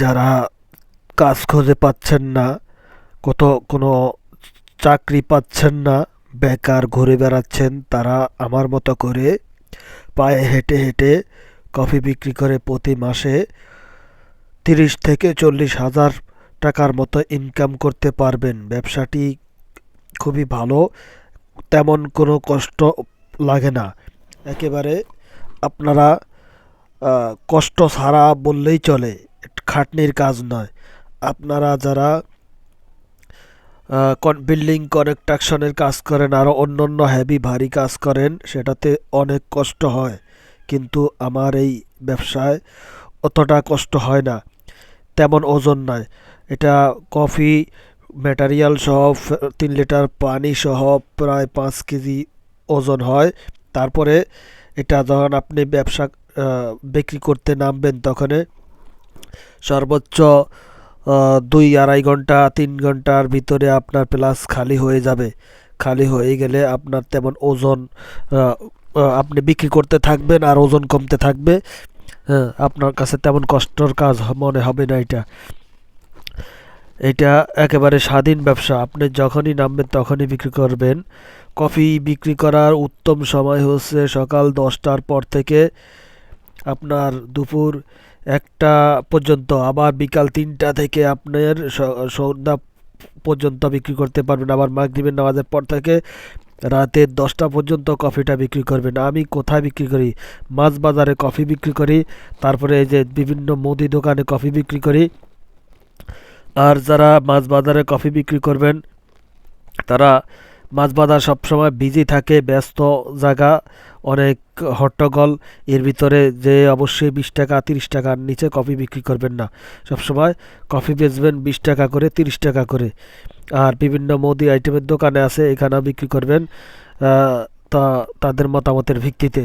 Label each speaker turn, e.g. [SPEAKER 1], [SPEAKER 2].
[SPEAKER 1] যারা কাজ খুঁজে পাচ্ছেন না, কত, কোনো চাকরি পাচ্ছেন না, বেকার ঘুরে বেড়াচ্ছেন, তারা আমার মতো করে পায়ে হেঁটে হেঁটে কফি বিক্রি করে প্রতি মাসে তিরিশ থেকে চল্লিশ হাজার টাকার মতো ইনকাম করতে পারবেন। ব্যবসাটি খুবই ভালো, তেমন কোনো কষ্ট লাগে না। একেবারে আপনারা কষ্ট ছাড়া বললেই চলে। খাটনির কাজ নয়। আপনারা যারা বিল্ডিং কনস্ট্রাকশনের কাজ করেন আরও অন্য অন্য হেভি ভারী কাজ করেন, সেটাতে অনেক কষ্ট হয়। কিন্তু আমার এই ব্যবসায় অতটা কষ্ট হয় না। তেমন ওজন নয় এটা কফি ম্যাটারিয়াল সহ, তিন লিটার পানি সহ প্রায় পাঁচ কেজি ওজন হয়। তারপরে এটা যখন আপনি ব্যবসা বিক্রি করতে নামবেন তখন সর্বোচ্চ দুই আড়াই ঘণ্টা, তিন ঘণ্টার ভিতরে আপনার প্লাস খালি হয়ে যাবে। খালি হয়ে গেলে আপনার তেমন ওজন আপনি বিক্রি করতে থাকবেন আর ওজন কমতে থাকবে। হ্যাঁ আপনার কাছে তেমন কষ্টর কাজ মনে হবে না এটা। এটা একেবারে স্বাধীন ব্যবসা। আপনি যখনই নামবেন তখনই বিক্রি করবেন। কফি বিক্রি করার উত্তম সময় হচ্ছে সকাল দশটার পর থেকে আপনার দুপুর একটা পর্যন্ত, আবার বিকাল তিনটা থেকে আপনার সন্ধ্যা পর্যন্ত বিক্রি করতে পারবেন। আবার মাগরিবের নামাজের পর থেকে রাতের দশটা পর্যন্ত কফিটা বিক্রি করবেন। আমি কোথায় বিক্রি করি? মাছ বাজারে কফি বিক্রি করি, তারপরে এই যে বিভিন্ন মুদি দোকানে কফি বিক্রি করি। আর যারা মাছ বাজারে কফি বিক্রি করবেন, তারা মাছ বাজার সবসময় বিজি থাকে, ব্যস্ত জায়গা। অনেক হট্টগল। এর ভিতরে যে অবশ্যই বিশ টাকা, তিরিশ টাকার নিচে কফি বিক্রি করবেন না। সবসময় কফি বেচবেন বিশ টাকা করে, তিরিশ টাকা করে। আর বিভিন্ন মোদি আইটেমের দোকানে আছে, এখানেও বিক্রি করবেন তা, তাদের মতামতের ভিত্তিতে।